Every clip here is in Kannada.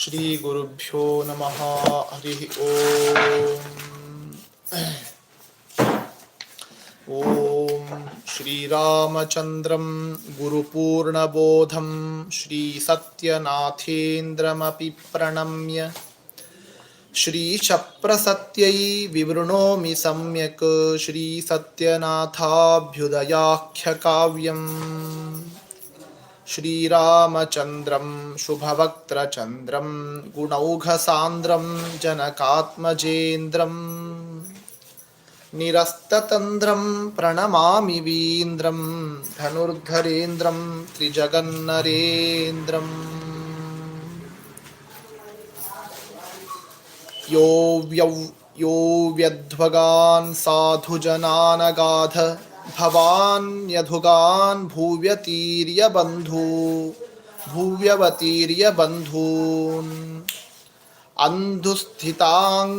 श्रीगुरुभ्यो नमः हरिः ॐ ॐ श्रीरामचन्द्रं गुरुपूर्णबोधं श्रीसत्यनाथेन्द्रमपि प्रणम्य। श्रीशप्रसत्यै विवृणोमि सम्यक् श्रीसत्यनाथाभ्युदयाख्यकाव्यम् श्रीरामचन्द्रं शुभवक्त्रचन्द्रं गुणौघसान्द्रं जनकात्मजेन्द्रम्। निरस्ततन्द्रं प्रणमामि वीन्द्रं धनुर्धरेन्द्रं त्रिजगन्नरेन्द्रम्। यो व्यौ यो व्यध्वगान् साधुजनानगाध भवान् यधुगान् भूव्यतीर्य बन्धू भूव्यवतीर्य बन्धून् अन्धुस्थिताङ्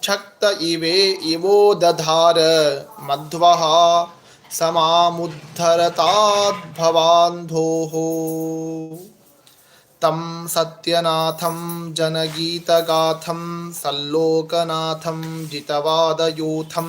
क्षक्त इवे इवो दधार, मध्वः समामुद्धरताद्भवान्धोः तं सत्यनाथं जनगीतगाथं, सल्लोकनाथं जितवादयूथं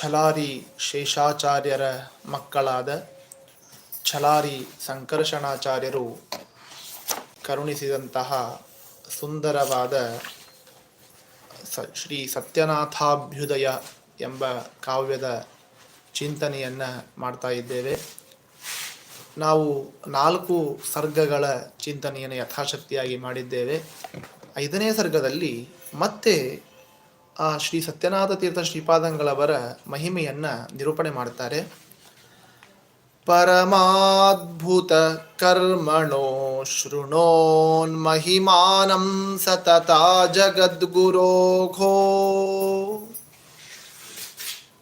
ಛಲಾರಿ ಶೇಷಾಚಾರ್ಯರ ಮಕ್ಕಳಾದ ಛಲಾರಿ ಸಂಕರ್ಷಣಾಚಾರ್ಯರು ಕರುಣಿಸಿದಂತಹ ಸುಂದರವಾದ ಸ ಶ್ರೀ ಸತ್ಯನಾಥಾಭ್ಯುದಯ ಎಂಬ ಕಾವ್ಯದ ಚಿಂತನೆಯನ್ನು ಮಾಡ್ತಾ ಇದ್ದೇವೆ. ನಾವು ನಾಲ್ಕು ಸರ್ಗಗಳ ಚಿಂತನೆಯನ್ನು ಯಥಾಶಕ್ತಿಯಾಗಿ ಮಾಡಿದ್ದೇವೆ. ಐದನೇ ಸರ್ಗದಲ್ಲಿ ಮತ್ತೆ ಆ ಶ್ರೀ ಸತ್ಯನಾಥ ತೀರ್ಥ ಶ್ರೀಪಾದಂಗಳವರ ಮಹಿಮೆಯನ್ನು ನಿರೂಪಣೆ ಮಾಡ್ತಾರೆ. ಪರಮಾದ್ಭುತ ಕರ್ಮಣೋ ಶೃಣೋನ್ಮಹಿಮಾನಂ ಸತತ ಜಗದ್ಗುರೋಘೋ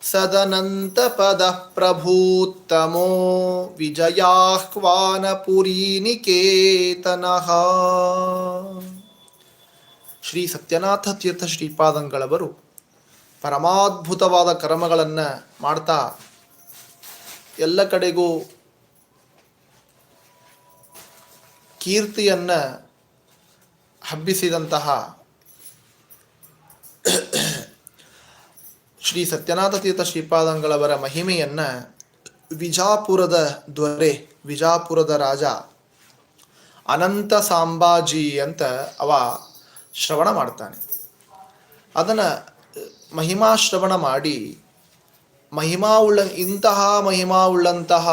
ಸದನಂತಪದಃ ಪ್ರಭೂತ್ತಮೋ ವಿಜಯಾಹ್ವಾನಪುರೀನಿಕೇತನಃ. ಶ್ರೀ ಸತ್ಯನಾಥ ತೀರ್ಥ ಶ್ರೀಪಾದಂಗಳವರು ಪರಮಾದ್ಭುತವಾದ ಕರ್ಮಗಳನ್ನು ಮಾಡ್ತಾ ಎಲ್ಲ ಕಡೆಗೂ ಕೀರ್ತಿಯನ್ನು ಹಬ್ಬಿಸಿದಂತಹ ಶ್ರೀ ಸತ್ಯನಾಥ ತೀರ್ಥ ಶ್ರೀಪಾದಂಗಳವರ ಮಹಿಮೆಯನ್ನು ವಿಜಾಪುರದ ದೊರೆ ವಿಜಾಪುರದ ರಾಜ ಅನಂತ ಸಾಂಬಾಜಿ ಅಂತ ಅವ ಶ್ರವಣ ಮಾಡ್ತಾನೆ. ಅದನ್ನು, ಮಹಿಮಾ ಶ್ರವಣ ಮಾಡಿ, ಮಹಿಮಾ ಉಳ್ಳ, ಇಂತಹ ಮಹಿಮಾ ಉಳ್ಳಂತಹ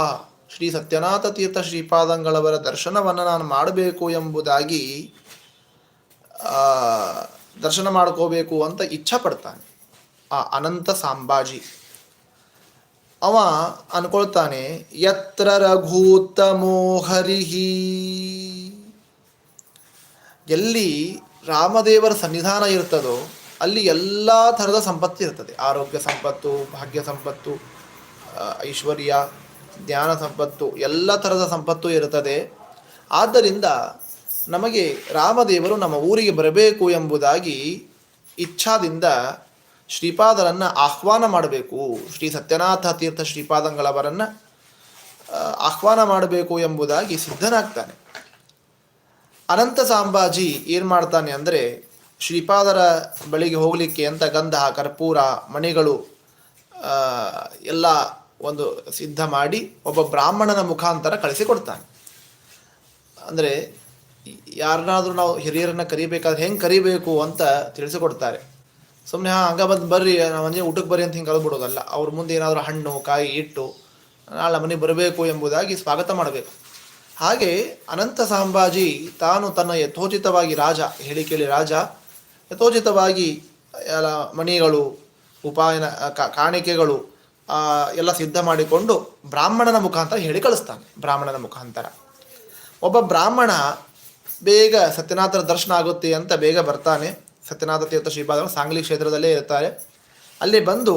ಶ್ರೀ ಸತ್ಯನಾಥ ತೀರ್ಥ ಶ್ರೀಪಾದಂಗಳವರ ದರ್ಶನವನ್ನು ನಾನು ಮಾಡಬೇಕು ಎಂಬುದಾಗಿ ದರ್ಶನ ಮಾಡ್ಕೋಬೇಕು ಅಂತ ಇಚ್ಛೆ ಪಡ್ತಾನೆ ಆ ಅನಂತ ಸಾಂಬಾಜಿ. ಅವ ಅನ್ಕೊಳ್ತಾನೆ, ಯತ್ರ ರಘೂತಮೋ ಹರಿಹಿ. ಎಲ್ಲಿ ರಾಮದೇವರ ಸನ್ನಿಧಾನ ಇರ್ತದೋ ಅಲ್ಲಿ ಎಲ್ಲ ಥರದ ಸಂಪತ್ತು ಇರ್ತದೆ ಆರೋಗ್ಯ ಸಂಪತ್ತು, ಭಾಗ್ಯ ಸಂಪತ್ತು ಐಶ್ವರ್ಯ, ಜ್ಞಾನ ಸಂಪತ್ತು, ಎಲ್ಲ ಥರದ ಸಂಪತ್ತು ಇರುತ್ತದೆ. ಆದ್ದರಿಂದ ನಮಗೆ ರಾಮದೇವರು ನಮ್ಮ ಊರಿಗೆ ಬರಬೇಕು ಎಂಬುದಾಗಿ ಇಚ್ಛಾದಿಂದ ಶ್ರೀಪಾದರನ್ನು ಆಹ್ವಾನ ಮಾಡಬೇಕು. ಶ್ರೀ ಸತ್ಯನಾಥ ತೀರ್ಥ ಶ್ರೀಪಾದಂಗಳವರನ್ನು ಆಹ್ವಾನ ಮಾಡಬೇಕು ಎಂಬುದಾಗಿ ಸಿದ್ಧನಾಗ್ತಾನೆ. ಅನಂತ ಸಾಂಬಾಜಿ ಏನು ಮಾಡ್ತಾನೆ ಅಂದರೆ, ಶ್ರೀಪಾದರ ಬಳಿಗೆ ಹೋಗಲಿಕ್ಕೆ ಅಂತ ಗಂಧ ಕರ್ಪೂರ ಮಣಿಗಳು ಎಲ್ಲ ಒಂದು ಸಿದ್ಧ ಮಾಡಿ ಒಬ್ಬ ಬ್ರಾಹ್ಮಣನ ಮುಖಾಂತರ ಕಳಿಸಿಕೊಡ್ತಾನೆ. ಅಂದರೆ, ಯಾರನ್ನಾದರೂ ನಾವು ಹಿರಿಯರನ್ನ ಕರಿಬೇಕಾದ್ರೆ ಹೆಂಗೆ ಕರಿಬೇಕು ಅಂತ ತಿಳಿಸಿಕೊಡ್ತಾರೆ. ಸುಮ್ಮನೆ ಹಾಂ, ಹಂಗೆ ಬಂದು ಬರ್ರಿ, ನಾವು ಮನೆ ಊಟಕ್ಕೆ ಬರ್ರಿ ಅಂತ ಹಿಂಗೆ ಕಳ್ಬಿಡೋದಲ್ಲ ಅವ್ರ ಮುಂದೆ ಏನಾದರೂ ಹಣ್ಣು, ಕಾಯಿ ಇಟ್ಟು ನಾಳೆ ಮನೆಗೆ ಬರಬೇಕು ಎಂಬುದಾಗಿ ಸ್ವಾಗತ ಮಾಡಬೇಕು. ಹಾಗೆ ಅನಂತ ಸಾಂಬಾಜಿ ತಾನು ತನ್ನ ಯಥೋಚಿತವಾಗಿ ರಾಜ ಹೇಳಿ ಕೇಳಿ ರಾಜ, ಯಥೋಚಿತವಾಗಿ ಎಲ್ಲ ಮಣಿಗಳು, ಉಪಾಯನ ಕಾಣಿಕೆಗಳು ಎಲ್ಲ ಸಿದ್ಧ ಮಾಡಿಕೊಂಡು ಬ್ರಾಹ್ಮಣನ ಮುಖಾಂತರ ಹೇಳಿ ಕಳಿಸ್ತಾನೆ, ಬ್ರಾಹ್ಮಣನ ಮುಖಾಂತರ. ಒಬ್ಬ ಬ್ರಾಹ್ಮಣ ಬೇಗ ಸತ್ಯನಾಥರ ದರ್ಶನ ಆಗುತ್ತೆ ಅಂತ ಬೇಗ ಬರ್ತಾನೆ. ಸತ್ಯನಾಥ ತೀರ್ಥ ಶ್ರೀಪಾದರು ಸಾಂಗ್ಲಿ ಕ್ಷೇತ್ರದಲ್ಲೇ ಇರ್ತಾರೆ. ಅಲ್ಲಿ ಬಂದು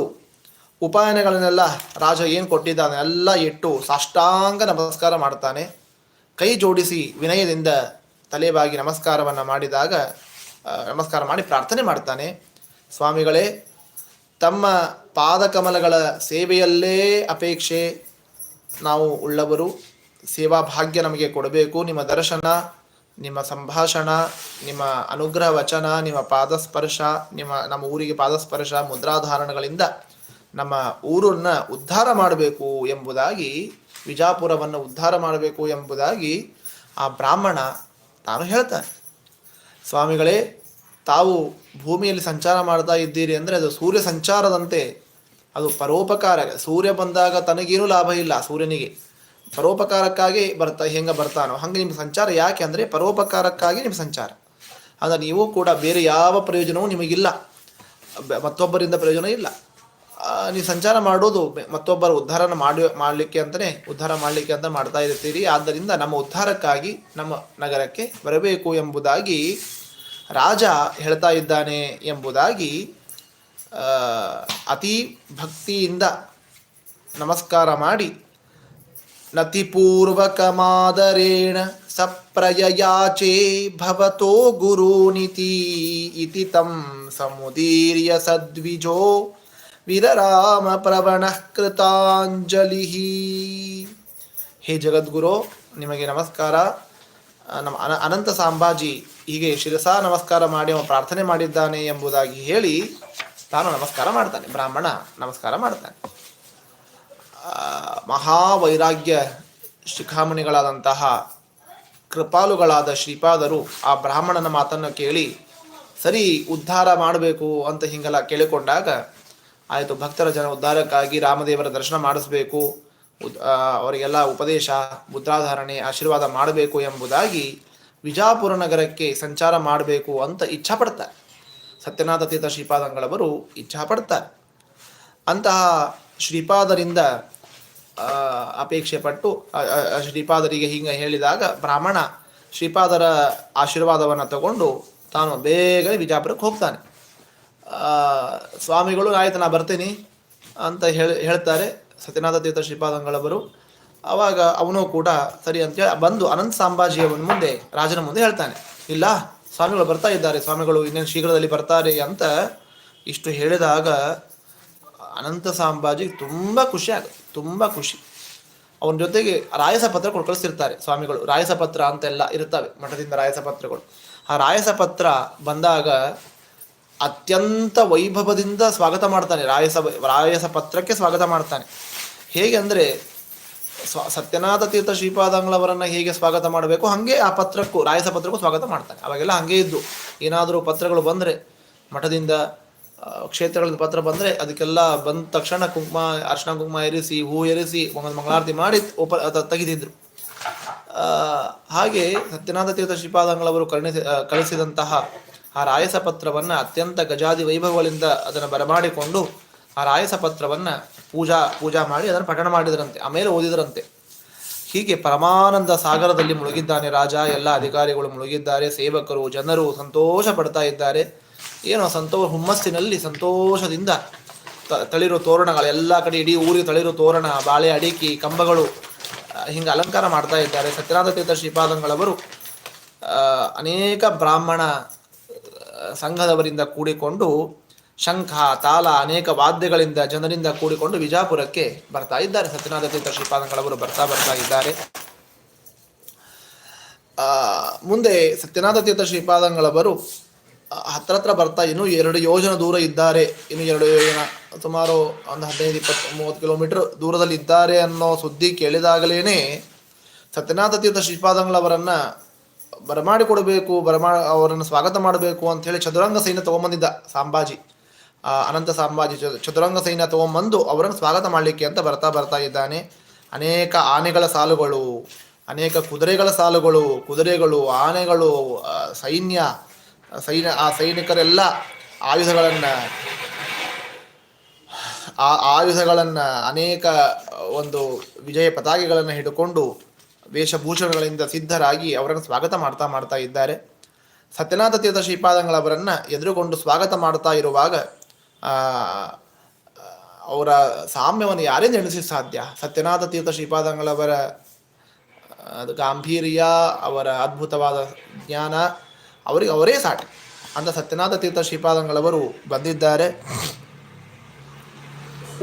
ಉಪಾಯನಗಳನ್ನೆಲ್ಲ ರಾಜ ಏನು ಕೊಟ್ಟಿದ್ದಾನೆ ಎಲ್ಲ ಇಟ್ಟು ಸಾಷ್ಟಾಂಗ ನಮಸ್ಕಾರ ಮಾಡ್ತಾನೆ. ಕೈ ಜೋಡಿಸಿ ವಿನಯದಿಂದ ತಲೆಬಾಗಿ ನಮಸ್ಕಾರವನ್ನು ಮಾಡಿದಾಗ ನಮಸ್ಕಾರ ಮಾಡಿ ಪ್ರಾರ್ಥನೆ ಮಾಡ್ತಾನೆ. ಸ್ವಾಮಿಗಳೇ, ತಮ್ಮ ಪಾದಕಮಲಗಳ ಸೇವೆಯಲ್ಲೇ ಅಪೇಕ್ಷೆ. ನಾವು ಉಳ್ಳವರು, ಸೇವಾ ಭಾಗ್ಯ ನಮಗೆ ಕೊಡಬೇಕು. ನಿಮ್ಮ ದರ್ಶನ, ನಿಮ್ಮ ಸಂಭಾಷಣ, ನಿಮ್ಮ ಅನುಗ್ರಹ ವಚನ, ನಿಮ್ಮ ಪಾದಸ್ಪರ್ಶ, ನಿಮ್ಮ, ನಮ್ಮ ಊರಿಗೆ ಪಾದಸ್ಪರ್ಶ, ಮುದ್ರಾಧಾರಣಗಳಿಂದ ನಮ್ಮ ಊರನ್ನ ಉದ್ಧಾರ ಮಾಡಬೇಕು ಎಂಬುದಾಗಿ ವಿಜಾಪುರವನ್ನು ಉದ್ಧಾರ ಮಾಡಬೇಕು ಎಂಬುದಾಗಿ ಆ ಬ್ರಾಹ್ಮಣ ತಾನು ಹೇಳ್ತಾನೆ. ಸ್ವಾಮಿಗಳೇ, ತಾವು ಭೂಮಿಯಲ್ಲಿ ಸಂಚಾರ ಮಾಡ್ತಾ ಇದ್ದೀರಿ ಅಂದರೆ ಅದು ಸೂರ್ಯ ಸಂಚಾರದಂತೆ, ಅದು ಪರೋಪಕಾರ. ಸೂರ್ಯ ಬಂದಾಗ ತನಗೇನು ಲಾಭ ಇಲ್ಲ ಸೂರ್ಯನಿಗೆ. ಪರೋಪಕಾರಕ್ಕಾಗಿ ಬರ್ತಾ, ಹೆಂಗೆ ಬರ್ತಾನೋ, ಹಂಗೆ ನಿಮ್ಮ ಸಂಚಾರ ಯಾಕೆ ಅಂದರೆ ಪರೋಪಕಾರಕ್ಕಾಗಿ ನಿಮ್ಮ ಸಂಚಾರ. ಆದರೆ ನೀವು ಕೂಡ ಬೇರೆ ಯಾವ ಪ್ರಯೋಜನವೂ ನಿಮಗಿಲ್ಲ. ಮತ್ತೊಬ್ಬರಿಂದ ಪ್ರಯೋಜನ ಇಲ್ಲ. ನೀವು ಸಂಚಾರ ಮಾಡೋದು ಮತ್ತೊಬ್ಬರ ಉದ್ಧಾರನ ಮಾಡಿ, ಮಾಡಲಿಕ್ಕೆ ಅಂತಲೇ ಉದ್ಧಾರ ಮಾಡಲಿಕ್ಕೆ ಅಂತ ಮಾಡ್ತಾ ಇರ್ತೀರಿ. ಆದ್ದರಿಂದ ನಮ್ಮ ಉದ್ಧಾರಕ್ಕಾಗಿ ನಮ್ಮ ನಗರಕ್ಕೆ ಬರಬೇಕು ಎಂಬುದಾಗಿ ರಾಜ ಹೇಳ್ತಾ ಇದ್ದಾನೆ ಎಂಬುದಾಗಿ ಅತಿ ಭಕ್ತಿಯಿಂದ ನಮಸ್ಕಾರ ಮಾಡಿ, ನತಿಪೂರ್ವಕಮಾದರೇಣ ಸಪ್ರಯಯಾಚೆ ಭವತೋ ಗುರುನಿತಿ ಇತಿ ತಂ ಸಮುದೀರ್ಯ ಸದ್ವಿಜೋ ವಿರರಾಮ ಪ್ರವಣ ಕೃತಾಂಜಲಿ ಹೇ ಜಗದ್ಗುರು, ನಿಮಗೆ ನಮಸ್ಕಾರ. ನಮ್ಮ ಅನ, ಅನಂತ ಸಾಂಬಾಜಿ ಹೀಗೆ ಶಿರಸಾ ನಮಸ್ಕಾರ ಮಾಡಿ ಅವನು ಪ್ರಾರ್ಥನೆ ಮಾಡಿದ್ದಾನೆ ಎಂಬುದಾಗಿ ಹೇಳಿ ತಾನು ನಮಸ್ಕಾರ ಮಾಡ್ತಾನೆ, ಬ್ರಾಹ್ಮಣ ನಮಸ್ಕಾರ ಮಾಡ್ತಾನೆ. ಮಹಾವೈರಾಗ್ಯ ಶಿಖಾಮಣಿಗಳಾದಂತಹ ಕೃಪಾಲುಗಳಾದ ಶ್ರೀಪಾದರು ಆ ಬ್ರಾಹ್ಮಣನ ಮಾತನ್ನು ಕೇಳಿ, ಸರಿ, ಉದ್ಧಾರ ಮಾಡಬೇಕು ಅಂತ ಹಿಂಗೆಲ್ಲ ಕೇಳಿಕೊಂಡಾಗ ಆಯಿತು, ಭಕ್ತರ ಜನ ಉದ್ಧಾರಕ್ಕಾಗಿ ರಾಮದೇವರ ದರ್ಶನ ಮಾಡಿಸ್ಬೇಕು. ಅವರಿಗೆಲ್ಲ ಉಪದೇಶ, ಮುದ್ರಾಧಾರಣೆ, ಆಶೀರ್ವಾದ ಮಾಡಬೇಕು ಎಂಬುದಾಗಿ ವಿಜಾಪುರ ನಗರಕ್ಕೆ ಸಂಚಾರ ಮಾಡಬೇಕು ಅಂತ ಇಚ್ಛಾಪಡ್ತಾರೆ. ಸತ್ಯನಾಥ ತೀರ್ಥ ಶ್ರೀಪಾದಂಗಳವರು ಇಚ್ಛಾಪಡ್ತಾರೆ. ಅಂತಹ ಶ್ರೀಪಾದರಿಂದ ಅಪೇಕ್ಷೆ ಪಟ್ಟು ಶ್ರೀಪಾದರಿಗೆ ಹಿಂಗೆ ಹೇಳಿದಾಗ ಬ್ರಾಹ್ಮಣ ಶ್ರೀಪಾದರ ಆಶೀರ್ವಾದವನ್ನು ತಗೊಂಡು ತಾನು ಬೇಗನೆ ವಿಜಾಪುರಕ್ಕೆ ಹೋಗ್ತಾನೆ. ಸ್ವಾಮಿಗಳು, ಆಯ್ತು, ನಾ ಬರ್ತೀನಿ ಅಂತ ಹೇಳಿ, ಹೇಳ್ತಾರೆ. ಸತ್ಯನಾಥ ತೀರ್ಥ ಶ್ರೀಪಾದಂಗಳವರು. ಅವಾಗ ಅವನು ಕೂಡ ಸರಿ ಅಂತೇಳಿ ಬಂದು ಅನಂತ ಸಾಂಬಾಜಿಯವನ ಮುಂದೆ, ರಾಜನ ಮುಂದೆ ಹೇಳ್ತಾನೆ. ಇಲ್ಲ, ಸ್ವಾಮಿಗಳು ಬರ್ತಾ ಇದ್ದಾರೆ. ಸ್ವಾಮಿಗಳು ಇನ್ನೇನು ಶೀಘ್ರದಲ್ಲಿ ಬರ್ತಾರೆ ಅಂತ ಇಷ್ಟು ಹೇಳಿದಾಗ ಅನಂತ ಸಾಂಬಾಜಿ ತುಂಬ ಖುಷಿ ಆಗುತ್ತೆ ತುಂಬ ಖುಷಿ. ಅವನ ಜೊತೆಗೆ ರಾಯಸ ಪತ್ರ ಕೊಟ್ಟು ಕಳಿಸಿರ್ತಾರೆ ಸ್ವಾಮಿಗಳು. ರಾಯಸ ಪತ್ರ ಅಂತೆಲ್ಲ ಇರ್ತವೆ ಮಠದಿಂದ ರಾಯಸ ಪತ್ರಗಳು. ಆ ರಾಯಸ ಪತ್ರ ಬಂದಾಗ ಅತ್ಯಂತ ವೈಭವದಿಂದ ಸ್ವಾಗತ ಮಾಡ್ತಾನೆ. ರಾಯಸ ರಾಯಸ ಪತ್ರಕ್ಕೆ ಸ್ವಾಗತ ಮಾಡ್ತಾನೆ. ಹೇಗೆ ಅಂದರೆ, ಸ್ವ, ಸತ್ಯನಾಥ ತೀರ್ಥ ಶ್ರೀಪಾದಂಗಳವರನ್ನು ಹೇಗೆ ಸ್ವಾಗತ ಮಾಡಬೇಕು, ಹಾಗೆ ಆ ಪತ್ರಕ್ಕೂ, ರಾಯಸ ಪತ್ರಕ್ಕೂ ಸ್ವಾಗತ ಮಾಡ್ತಾನೆ. ಅವಾಗೆಲ್ಲ ಹಾಗೆ ಇದ್ದು. ಏನಾದರೂ ಪತ್ರಗಳು ಬಂದರೆ, ಮಠದಿಂದ ಕ್ಷೇತ್ರಗಳಿಂದ ಪತ್ರ ಬಂದರೆ, ಅದಕ್ಕೆಲ್ಲ ಬಂದ ತಕ್ಷಣ ಕುಂಕುಮ, ಅರ್ಶನ ಕುಂಕುಮ ಎರಿಸಿ ಹೂ ಎರಿಸಿ ಒಂದು ಮಂಗಳಾರತಿ ಮಾಡಿ ಅದ ತೆಗೆದಿದ್ರು. ಹಾಗೆ ಸತ್ಯನಾಥ ತೀರ್ಥ ಶ್ರೀಪಾದಂಗಳವರು ಕರ್ಣಿಸಿ ಕಳಿಸಿದಂತಹ ಆ ರಾಯಸ ಪತ್ರವನ್ನು ಅತ್ಯಂತ ಗಜಾದಿ ವೈಭವಗಳಿಂದ ಅದನ್ನು ಬರಮಾಡಿಕೊಂಡು ಆ ರಾಯಸ ಪತ್ರವನ್ನು ಪೂಜಾ ಪೂಜಾ ಮಾಡಿ ಅದನ್ನು ಪಠಣ ಮಾಡಿದರಂತೆ ಆಮೇಲೆ ಓದಿದರಂತೆ. ಹೀಗೆ ಪರಮಾನಂದ ಸಾಗರದಲ್ಲಿ ಮುಳುಗಿದ್ದಾನೆ ರಾಜ, ಎಲ್ಲ ಅಧಿಕಾರಿಗಳು ಮುಳುಗಿದ್ದಾರೆ, ಸೇವಕರು, ಜನರು ಸಂತೋಷ ಪಡ್ತಾ ಇದ್ದಾರೆ. ಏನೋ ಸಂತೋಷ ಹುಮ್ಮಸ್ಸಿನಲ್ಲಿ ಸಂತೋಷದಿಂದ ತಳಿರು ತೋರಣಗಳು, ಎಲ್ಲ ಕಡೆ ಇಡೀ ಊರಿಗೆ ತಳಿರು ತೋರಣ, ಬಾಳೆ ಅಡಿಕೆ, ಕಂಬಗಳು ಹಿಂಗೆ ಅಲಂಕಾರ ಮಾಡ್ತಾ ಇದ್ದಾರೆ. ಸತ್ಯನಾಥ ತೀರ್ಥ ಶ್ರೀಪಾದಂಗಳವರು ಅನೇಕ ಬ್ರಾಹ್ಮಣ ಸಂಘದವರಿಂದ ಕೂಡಿಕೊಂಡು ಶಂಖ, ತಾಲ ಅನೇಕ ವಾದ್ಯಗಳಿಂದ ಜನರಿಂದ ಕೂಡಿಕೊಂಡು ವಿಜಾಪುರಕ್ಕೆ ಬರ್ತಾ ಇದ್ದಾರೆ. ಸತ್ಯನಾಥ ತೀರ್ಥ ಶ್ರೀಪಾದಂಗಳವರು ಬರ್ತಾ ಬರ್ತಾ ಇದ್ದಾರೆ. ಮುಂದೆ ಸತ್ಯನಾಥ ತೀರ್ಥ ಶ್ರೀಪಾದಂಗಳವರು ಹತ್ರ ಹತ್ರ ಬರ್ತಾ ಇನ್ನು ಎರಡು ಯೋಜನ ದೂರ ಇದ್ದಾರೆ. ಇನ್ನು ಎರಡು ಯೋಜನ ಸುಮಾರು ಒಂದು ಹದಿನೈದು, ಇಪ್ಪತ್ತು, ಮೂವತ್ತು ಕಿಲೋಮೀಟರ್ ದೂರದಲ್ಲಿ ಇದ್ದಾರೆ ಅನ್ನೋ ಸುದ್ದಿ ಕೇಳಿದಾಗಲೇ ಸತ್ಯನಾಥ ತೀರ್ಥ ಶ್ರೀಪಾದಂಗಳವರನ್ನ ಬರಮಾಡಿಕೊಡಬೇಕು, ಬರಮಾ, ಅವರನ್ನು ಸ್ವಾಗತ ಮಾಡಬೇಕು ಅಂತ ಹೇಳಿ ಚದುರಂಗ ಸೈನ್ಯ ತಗೊಂಬಂದಿದ್ದ ಸಾಂಬಾಜಿ. ಅನಂತ ಸಾಂಬಾಜಿ ಚದುರಂಗ ಸೈನ್ಯ ತಗೊಂಬಂದು ಅವರನ್ನು ಸ್ವಾಗತ ಮಾಡಲಿಕ್ಕೆ ಅಂತ ಬರ್ತಾ ಬರ್ತಾ ಇದ್ದಾನೆ. ಅನೇಕ ಆನೆಗಳ ಸಾಲುಗಳು, ಅನೇಕ ಕುದುರೆಗಳ ಸಾಲುಗಳು, ಕುದುರೆಗಳು, ಆನೆಗಳು ಸೈನ್ಯ ಸೈನ್ಯ ಆ ಸೈನಿಕರೆಲ್ಲ ಆಯುಧಗಳನ್ನು, ಆ ಆಯುಧಗಳನ್ನು ಅನೇಕ ಒಂದು ವಿಜಯ ಪತಾಕೆಗಳನ್ನು ಹಿಡ್ಕೊಂಡು ವೇಷಭೂಷಣಗಳಿಂದ ಸಿದ್ಧರಾಗಿ ಅವರನ್ನು ಸ್ವಾಗತ ಮಾಡ್ತಾ ಮಾಡ್ತಾ ಇದ್ದಾರೆ. ಸತ್ಯನಾಥ ತೀರ್ಥ ಶ್ರೀಪಾದಂಗಳವರನ್ನು ಎದುರುಗೊಂಡು ಸ್ವಾಗತ ಮಾಡ್ತಾ ಇರುವಾಗ ಅವರ ಸಾಮ್ಯವನ್ನು ಯಾರೇ ನೆನೆಸಿ ಸಾಧ್ಯ? ಸತ್ಯನಾಥ ತೀರ್ಥ ಶ್ರೀಪಾದಂಗಳವರ ಗಾಂಭೀರ್ಯ, ಅವರ ಅದ್ಭುತವಾದ ಜ್ಞಾನ, ಅವರಿಗೆ ಅವರೇ ಸಾಟಿ. ಅಂತ ಸತ್ಯನಾಥ ತೀರ್ಥ ಶ್ರೀಪಾದಂಗಳವರು ಬಂದಿದ್ದಾರೆ.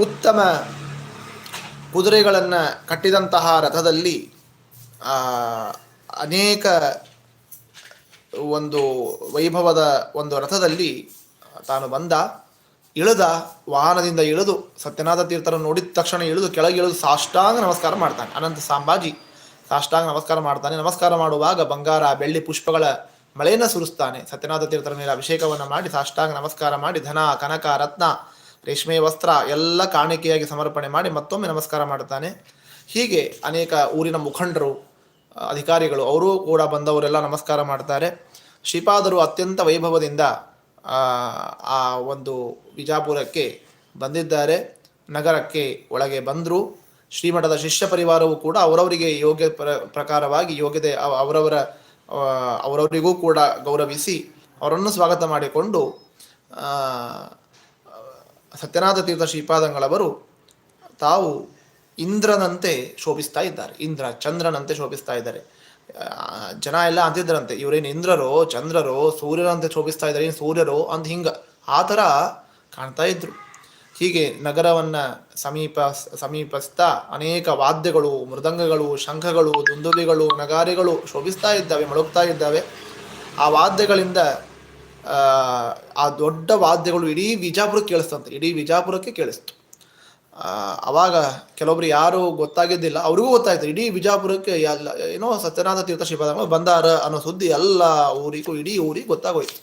ಉತ್ತಮ ಕುದುರೆಗಳನ್ನು ಕಟ್ಟಿದಂತಹ ರಥದಲ್ಲಿ ಅನೇಕ ಒಂದು ವೈಭವದ ಒಂದು ರಥದಲ್ಲಿ ತಾನು ಬಂದ, ಇಳಿದ, ವಾಹನದಿಂದ ಇಳಿದು, ಸತ್ಯನಾಥ ತೀರ್ಥರನ್ನು ನೋಡಿದ ತಕ್ಷಣ ಇಳಿದು ಕೆಳಗೆ ಇಳಿದು ಸಾಷ್ಟಾಂಗ ನಮಸ್ಕಾರ ಮಾಡ್ತಾನೆ. ಅನಂತ ಸಾಂಬಾಜಿ ಸಾಷ್ಟಾಂಗ ನಮಸ್ಕಾರ ಮಾಡ್ತಾನೆ. ನಮಸ್ಕಾರ ಮಾಡುವಾಗ ಬಂಗಾರ, ಬೆಳ್ಳಿ ಪುಷ್ಪಗಳ ಮಳೆಯನ್ನು ಸುರಿಸ್ತಾನೆ. ಸತ್ಯನಾಥ ತೀರ್ಥರ ಮೇಲೆ ಅಭಿಷೇಕವನ್ನು ಮಾಡಿ ಸಾಷ್ಟಾಂಗ ನಮಸ್ಕಾರ ಮಾಡಿ ಧನ, ಕನಕ, ರತ್ನ, ರೇಷ್ಮೆ, ವಸ್ತ್ರ ಎಲ್ಲ ಕಾಣಿಕೆಯಾಗಿ ಸಮರ್ಪಣೆ ಮಾಡಿ ಮತ್ತೊಮ್ಮೆ ನಮಸ್ಕಾರ ಮಾಡ್ತಾನೆ. ಹೀಗೆ ಅನೇಕ ಊರಿನ ಮುಖಂಡರು ಅಧಿಕಾರಿಗಳು ಅವರು ಕೂಡ ಬಂದವರೆಲ್ಲ ನಮಸ್ಕಾರ ಮಾಡ್ತಾರೆ. ಶ್ರೀಪಾದರು ಅತ್ಯಂತ ವೈಭವದಿಂದ ಆ, ಒಂದು ವಿಜಾಪುರಕ್ಕೆ ಬಂದಿದ್ದಾರೆ. ನಗರಕ್ಕೆ ಒಳಗೆ ಬಂದರು. ಶ್ರೀಮಠದ ಶಿಷ್ಯ ಪರಿವಾರವು ಕೂಡ ಅವರವರಿಗೆ ಯೋಗ್ಯ ಪ್ರ ಪ್ರಕಾರವಾಗಿ ಯೋಗ್ಯತೆ ಅವರವರ ಅವರವರಿಗೂ ಕೂಡ ಗೌರವಿಸಿ ಅವರನ್ನು ಸ್ವಾಗತ ಮಾಡಿಕೊಂಡು ಸತ್ಯನಾಥ ತೀರ್ಥ ಶ್ರೀಪಾದಂಗಳವರು ತಾವು ಇಂದ್ರನಂತೆ ಶೋಭಿಸ್ತಾ ಇದ್ದಾರೆ. ಇಂದ್ರ ಚಂದ್ರನಂತೆ ಶೋಭಿಸ್ತಾ ಇದ್ದಾರೆ. ಜನ ಎಲ್ಲ ಅಂತಿದ್ರಂತೆ ಇವರೇನು ಇಂದ್ರರೋ ಚಂದ್ರರೋ ಸೂರ್ಯನಂತೆ ಶೋಭಿಸ್ತಾ ಇದ್ದಾರೆ. ಏನು ಸೂರ್ಯರೋ ಅಂತ ಹಿಂಗ. ಆ ಥರ ಕಾಣ್ತಾ ಇದ್ರು. ಹೀಗೆ ನಗರವನ್ನು ಸಮೀಪ ಸಮೀಪಸ್ಥ ಅನೇಕ ವಾದ್ಯಗಳು ಮೃದಂಗಗಳು ಶಂಖಗಳು ದುಂದುಬಿಗಳು ನಗಾರಿಗಳು ಶೋಭಿಸ್ತಾ ಇದ್ದಾವೆ ಮೊಳಗ್ತಾ ಇದ್ದಾವೆ. ಆ ವಾದ್ಯಗಳಿಂದ ಆ, ದೊಡ್ಡ ವಾದ್ಯಗಳು ಇಡೀ ವಿಜಾಪುರಕ್ಕೆ ಕೇಳಿಸ್ತಂತೆ ಇಡೀ ವಿಜಾಪುರಕ್ಕೆ ಕೇಳಿಸ್ತು. ಅವಾಗ ಕೆಲವೊಬ್ರು ಯಾರು ಗೊತ್ತಾಗಿದ್ದಿಲ್ಲ, ಅವ್ರಿಗೂ ಗೊತ್ತಾಯ್ತು, ಇಡೀ ವಿಜಾಪುರಕ್ಕೆ ಎಲ್ಲ, ಏನೋ ಸತ್ಯನಾಥ ತೀರ್ಥ ಶ್ರೀಪಾದ ಬಂದಾರ ಅನ್ನೋ ಸುದ್ದಿ ಎಲ್ಲ ಊರಿಗೂ, ಇಡೀ ಊರಿಗೆ ಗೊತ್ತಾಗೋಯ್ತು.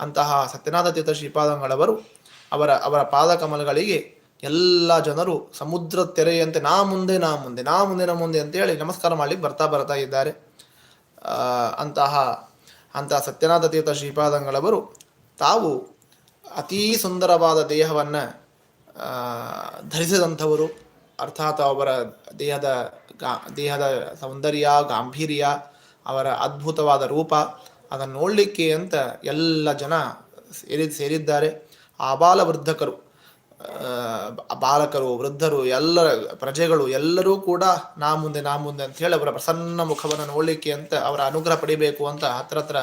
ಅಂತಹ ಸತ್ಯನಾಥ ತೀರ್ಥ ಶ್ರೀಪಾದಂಗಳವರು, ಅವರ ಅವರ ಪಾದಕಮಲಗಳಿಗೆ ಎಲ್ಲ ಜನರು ಸಮುದ್ರ ತೆರೆಯಂತೆ, ನಾ ಮುಂದೆ ನಾ ಮುಂದೆ ನಾ ಮುಂದೆ ನಾ ಮುಂದೆ ಅಂತೇಳಿ ನಮಸ್ಕಾರ ಮಾಡ್ಲಿಕ್ಕೆ ಬರ್ತಾ ಬರ್ತಾ ಇದ್ದಾರೆ. ಅಂತಹ ಅಂತಹ ಸತ್ಯನಾಥ ತೀರ್ಥ ಶ್ರೀಪಾದಂಗಳವರು ತಾವು ಅತೀ ಸುಂದರವಾದ ದೇಹವನ್ನು ಧರಿಸಿದಂಥವರು, ಅರ್ಥಾತ್ ಅವರ ದೇಹದ ಗಾ, ದೇಹದ ಸೌಂದರ್ಯ, ಗಾಂಭೀರ್ಯ, ಅವರ ಅದ್ಭುತವಾದ ರೂಪ, ಅದನ್ನು ನೋಡಲಿಕ್ಕೆ ಅಂತ ಎಲ್ಲ ಜನ ಸೇರಿ, ಸೇರಿದ್ದಾರೆ. ಆಬಾಲ ವೃದ್ಧಕರು ಬಾಲಕರು, ವೃದ್ಧರು, ಎಲ್ಲ ಪ್ರಜೆಗಳು, ಎಲ್ಲರೂ ಕೂಡ ನಾ ಮುಂದೆ ನಾ ಮುಂದೆ ಅಂತ ಹೇಳಿ ಅವರ ಪ್ರಸನ್ನ ಮುಖವನ್ನು ನೋಡಲಿಕ್ಕೆ ಅಂತ ಅವರ ಅನುಗ್ರಹ ಪಡಿಬೇಕು ಅಂತ ಹತ್ರ ಹತ್ರ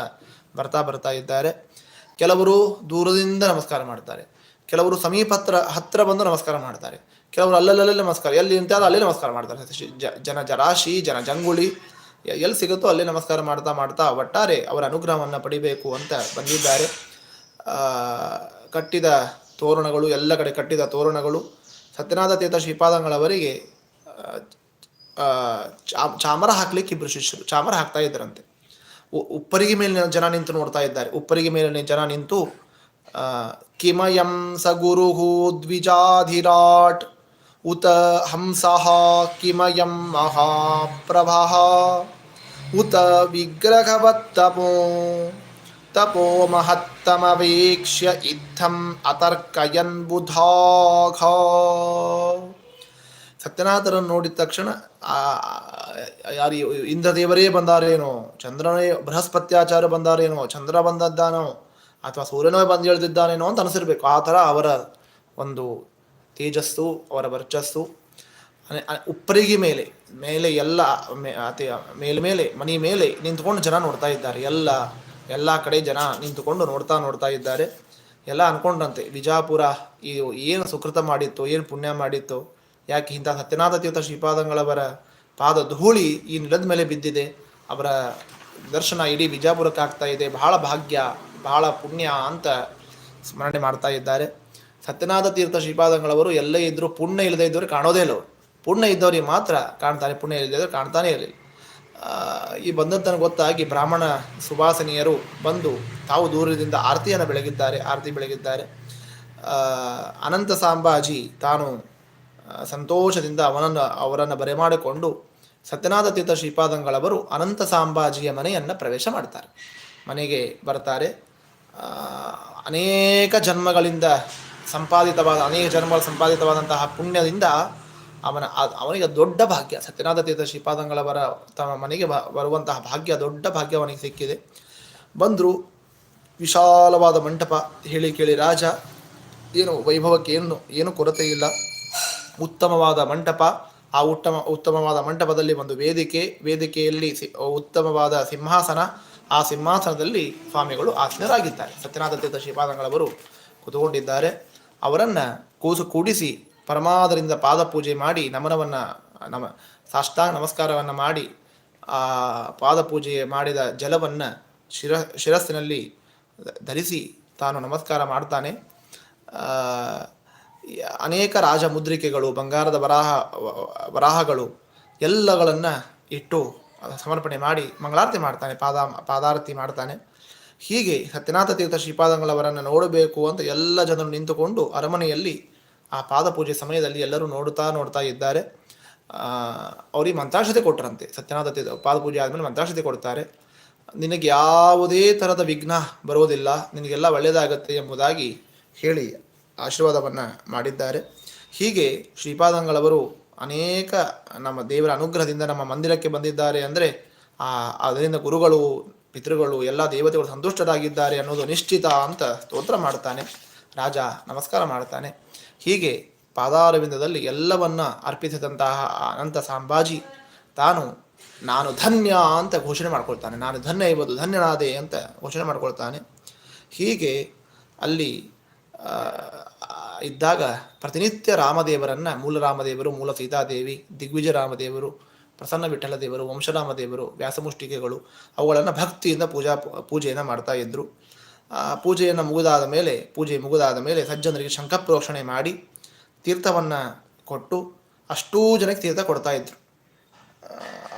ಬರ್ತಾ ಬರ್ತಾ ಇದ್ದಾರೆ. ಕೆಲವರು ದೂರದಿಂದ ನಮಸ್ಕಾರ ಮಾಡ್ತಾರೆ. ಕೆಲವರು ಸಮೀಪ ಹತ್ರ ಹತ್ರ ಬಂದು ನಮಸ್ಕಾರ ಮಾಡ್ತಾರೆ. ಕೆಲವರು ಅಲ್ಲಲ್ಲೇ ನಮಸ್ಕಾರ, ಎಲ್ಲಿ ಅಂತ ಅಲ್ಲೇ ನಮಸ್ಕಾರ ಮಾಡ್ತಾರೆ. ಜನ ಜರಾಶಿ, ಜನ ಜಂಗುಳಿ ಎಲ್ಲಿ ಸಿಗುತ್ತೋ ಅಲ್ಲೇ ನಮಸ್ಕಾರ ಮಾಡ್ತಾ ಮಾಡ್ತಾ ಒಟ್ಟಾರೆ ಅವರ ಅನುಗ್ರಹವನ್ನು ಪಡಿಬೇಕು ಅಂತ ಬಂದಿದ್ದಾರೆ. ಕಟ್ಟಿದ ತೋರಣಗಳು, ಎಲ್ಲ ಕಡೆ ಕಟ್ಟಿದ ತೋರಣಗಳು, ಸತ್ಯನಾಥ ತೀರ್ಥ ಶ್ರೀಪಾದಂಗಳವರಿಗೆ ಚಾಮರ ಹಾಕ್ಲಿಕ್ಕೆ ಇಬ್ಬರು ಶಿಷ್ಯರು, ಚಾಮರ ಹಾಕ್ತಾ ಇದ್ದರಂತೆ. ಉಪ್ಪರಿಗೆ ಮೇಲಿನ ಜನ ನಿಂತು ನೋಡ್ತಾ ಇದ್ದಾರೆ. ಉಪ್ಪರಿಗೆ ಮೇಲಿನ ಜನ ನಿಂತು ಕಿಮಯಂ ಸ ಗುರು ದ್ವಿಜಾಧಿರಾಟ್. ಉತ ಹಂಸಃ ಕಿಮಯಂ ಮಹಾಪ್ರಭಃ. ಉತ ವಿಗ್ರಹವತ್ತಪೋ. ತಪೋ ಮಹತ್ತಮವೇಕ್ಷ್ಯ ಇತ್ತಂ ಅತರ್ಕಯನ್ ಬುಧಾಘ. ಸತ್ಯನಾಥರನ್ನು ನೋಡಿದ ತಕ್ಷಣ ಯಾರು, ಇಂದ್ರದೇವರೇ ಬಂದಾರೇನೋ, ಚಂದ್ರನೇ ಬೃಹಸ್ಪತ್ಯಾಚಾರ ಬಂದಾರೇನೋ, ಚಂದ್ರ ಬಂದದ್ದಾನೋ ಅಥವಾ ಸೂರ್ಯನೇ ಬಂದು ಹೇಳ್ತಿದ್ದಾನೇನೋ ಅಂತ ಅನಿಸಿರ್ಬೇಕು. ಆ ಥರ ಅವರ ಒಂದು ತೇಜಸ್ಸು, ಅವರ ವರ್ಚಸ್ಸು ಉಪ್ಪರಿಗೆ ಮೇಲೆ ಮೇಲೆ ಎಲ್ಲ ಮೇಲ್ಮೇಲೆ ಮನಿ ಮೇಲೆ ನಿಂತ್ಕೊಂಡು ಜನ ನೋಡ್ತಾ ಇದ್ದಾರೆ. ಎಲ್ಲ ಎಲ್ಲ ಕಡೆ ಜನ ನಿಂತುಕೊಂಡು ನೋಡ್ತಾ ನೋಡ್ತಾ ಇದ್ದಾರೆ. ಎಲ್ಲ ಅನ್ಕೊಂಡ್ರಂತೆ ವಿಜಾಪುರ ಈ, ಏನು ಸುಕೃತ ಮಾಡಿತ್ತು, ಏನು ಪುಣ್ಯ ಮಾಡಿತ್ತು, ಯಾಕೆ ಇಂಥ ಸತ್ಯನಾಥ ತೀರ್ಥ ಶ್ರೀಪಾದಂಗಳವರ ಪಾದ ಧೂಳಿ ಈ ನೆಲದ ಮೇಲೆ ಬಿದ್ದಿದೆ. ಅವರ ದರ್ಶನ ಇಡೀ ವಿಜಾಪುರಕ್ಕೆ ಆಗ್ತಾ ಇದೆ. ಬಹಳ ಭಾಗ್ಯ. ಬಹಳ ಪುಣ್ಯ ಅಂತ ಸ್ಮರಣೆ ಮಾಡ್ತಾ ಇದ್ದಾರೆ. ಸತ್ಯನಾಥ ತೀರ್ಥ ಶ್ರೀಪಾದಂಗಳವರು ಎಲ್ಲೇ ಇದ್ದರೂ ಪುಣ್ಯ ಇಲ್ಲದೆ ಇದ್ದವರು ಕಾಣೋದೇ ಇಲ್ಲ ಪುಣ್ಯ ಇದ್ದವರಿಗೆ ಮಾತ್ರ ಕಾಣ್ತಾನೆ, ಪುಣ್ಯ ಇಲ್ಲದೆ ಕಾಣ್ತಾನೆ ಇರಲಿಲ್ಲ. ಈ ಬಂದಂತನ ಗೊತ್ತಾಗಿ ಬ್ರಾಹ್ಮಣ ಸುಭಾಸನೀಯರು ಬಂದು ತಾವು ದೂರದಿಂದ ಆರತಿಯನ್ನು ಬೆಳಗಿದ್ದಾರೆ, ಆರತಿ ಬೆಳಗಿದ್ದಾರೆ. ಅನಂತ ಸಾಂಬಾಜಿ ತಾನು ಸಂತೋಷದಿಂದ ಅವನನ್ನು, ಅವರನ್ನು ಬರೆಮಾಡಿಕೊಂಡು ಸತ್ಯನಾಥ ತೀರ್ಥ ಶ್ರೀಪಾದಂಗಳವರು ಅನಂತ ಸಾಂಬಾಜಿಯ ಮನೆಯನ್ನು ಪ್ರವೇಶ ಮಾಡ್ತಾರೆ. ಮನೆಗೆ ಬರ್ತಾರೆ. ಅನೇಕ ಜನ್ಮಗಳಿಂದ ಸಂಪಾದಿತವಾದ, ಅನೇಕ ಜನ್ಮಗಳ ಸಂಪಾದಿತವಾದಂತಹ ಪುಣ್ಯದಿಂದ ಅವನ, ಅವನಿಗೆ ದೊಡ್ಡ ಭಾಗ್ಯ, ಸತ್ಯನಾಥ ತೀರ್ಥ ಶ್ರೀಪಾದಂಗಳವರ ತಮ್ಮ ಮನೆಗೆ ಬರುವಂತಹ ಭಾಗ್ಯ, ದೊಡ್ಡ ಭಾಗ್ಯ ಅವನಿಗೆ ಸಿಕ್ಕಿದೆ. ಬಂದರು ವಿಶಾಲವಾದ ಮಂಟಪ, ಹೇಳಿ ಕೇಳಿ ರಾಜ, ಏನು ವೈಭವಕ್ಕೆ ಏನು ಏನು ಕೊರತೆ ಇಲ್ಲ. ಉತ್ತಮವಾದ ಮಂಟಪ, ಆ ಉತ್ತಮ, ಉತ್ತಮವಾದ ಮಂಟಪದಲ್ಲಿ ಒಂದು ವೇದಿಕೆ, ವೇದಿಕೆಯಲ್ಲಿ ಉತ್ತಮವಾದ ಸಿಂಹಾಸನ ಆ ಸಿಂಹಾಸನದಲ್ಲಿ ಸ್ವಾಮಿಗಳು ಆಸೀನರಾಗಿದ್ದಾರೆ. ಸತ್ಯನಾಥ ತೀರ್ಥ ಶ್ರೀಪಾದಂಗಳವರು ಕುತ್ಕೊಂಡಿದ್ದಾರೆ. ಅವರನ್ನು ಕೂಸು ಕೂಡಿಸಿ ಪರಮಾದರಿಂದ ಪಾದ ಪೂಜೆ ಮಾಡಿ ನಮನವನ್ನು, ನಮ, ಸಾಷ್ಟಾಂಗ ನಮಸ್ಕಾರವನ್ನು ಮಾಡಿ, ಆ ಪಾದ ಪೂಜೆ ಮಾಡಿದ ಜಲವನ್ನು ಶಿರ, ಶಿರಸ್ಸಿನಲ್ಲಿ ಧರಿಸಿ ತಾನು ನಮಸ್ಕಾರ ಮಾಡ್ತಾನೆ. ಅನೇಕ ರಾಜ ಮುದ್ರಿಕೆಗಳು ಬಂಗಾರದ ವರಾಹ ವರಾಹಗಳು ಎಲ್ಲಗಳನ್ನು ಇಟ್ಟು ಸಮರ್ಪಣೆ ಮಾಡಿ ಮಂಗಳಾರತಿ ಮಾಡ್ತಾನೆ, ಪಾದ, ಪಾದಾರತಿ ಮಾಡ್ತಾನೆ. ಹೀಗೆ ಸತ್ಯನಾಥ ತೀರ್ಥ ಶ್ರೀಪಾದಂಗಳವರನ್ನು ನೋಡಬೇಕು ಅಂತ ಎಲ್ಲ ಜನರು ನಿಂತುಕೊಂಡು ಅರಮನೆಯಲ್ಲಿ ಆ ಪಾದ ಪೂಜೆ ಸಮಯದಲ್ಲಿ ಎಲ್ಲರೂ ನೋಡ್ತಾ ನೋಡ್ತಾ ಇದ್ದಾರೆ. ಅವರಿಗೆ ಮಂತ್ರಾಕ್ಷತೆ ಕೊಟ್ಟರಂತೆ ಸತ್ಯನಾಥ ತೀರ್ಥ ಪಾದ ಪೂಜೆ ಆದಮೇಲೆ ಮಂತ್ರಾಕ್ಷತೆ ಕೊಡ್ತಾರೆ. ನಿನಗೆ ಯಾವುದೇ ಥರದ ವಿಘ್ನ ಬರುವುದಿಲ್ಲ, ನಿನಗೆಲ್ಲ ಒಳ್ಳೆಯದಾಗತ್ತೆ ಎಂಬುದಾಗಿ ಹೇಳಿ ಆಶೀರ್ವಾದವನ್ನು ಮಾಡಿದ್ದಾರೆ. ಹೀಗೆ ಶ್ರೀಪಾದಂಗಳವರು ಅನೇಕ ನಮ್ಮ ದೇವರ ಅನುಗ್ರಹದಿಂದ ನಮ್ಮ ಮಂದಿರಕ್ಕೆ ಬಂದಿದ್ದಾರೆ ಅಂದರೆ, ಆ, ಅದರಿಂದ ಗುರುಗಳು, ಪಿತೃಗಳು, ಎಲ್ಲ ದೇವತೆಗಳು ಸಂತುಷ್ಟರಾಗಿದ್ದಾರೆ ಅನ್ನೋದು ನಿಶ್ಚಿತ ಅಂತ ಸ್ತೋತ್ರ ಮಾಡ್ತಾನೆ. ರಾಜ ನಮಸ್ಕಾರ ಮಾಡ್ತಾನೆ. ಹೀಗೆ ಪಾದಾರವಿಂದದಲ್ಲಿ ಎಲ್ಲವನ್ನ ಅರ್ಪಿಸಿದಂತಹ ಅನಂತ ಸಾಂಬಾಜಿ ತಾನು, ನಾನು ಧನ್ಯ ಅಂತ ಘೋಷಣೆ ಮಾಡ್ಕೊಳ್ತಾನೆ. ನಾನು ಧನ್ಯ ಇರ್ಬೋದು, ಧನ್ಯನಾದೆ ಅಂತ ಘೋಷಣೆ ಮಾಡ್ಕೊಳ್ತಾನೆ. ಹೀಗೆ ಅಲ್ಲಿ ಇದ್ದಾಗ ಪ್ರತಿನಿತ್ಯ ರಾಮದೇವರನ್ನ ಮೂಲ ರಾಮದೇವರು, ಮೂಲ ಸೀತಾದೇವಿ, ದಿಗ್ವಿಜಯ ರಾಮದೇವರು, ಪ್ರಸನ್ನ ವಿಠಲ ದೇವರು, ವಂಶರಾಮದೇವರು, ವ್ಯಾಸಮುಷ್ಟಿಕೆಗಳು ಅವುಗಳನ್ನು ಭಕ್ತಿಯಿಂದ ಪೂಜಾ, ಪೂಜೆಯನ್ನು ಮಾಡ್ತಾ ಇದ್ದರು ಪೂಜೆಯನ್ನು ಮುಗಿದಾದ ಮೇಲೆ, ಪೂಜೆ ಮುಗಿದಾದ ಮೇಲೆ ಸಜ್ಜನರಿಗೆ ಶಂಖಪ್ರೋಕ್ಷಣೆ ಮಾಡಿ ತೀರ್ಥವನ್ನು ಕೊಟ್ಟು ಅಷ್ಟೂ ಜನಕ್ಕೆ ತೀರ್ಥ ಕೊಡ್ತಾ ಇದ್ರು.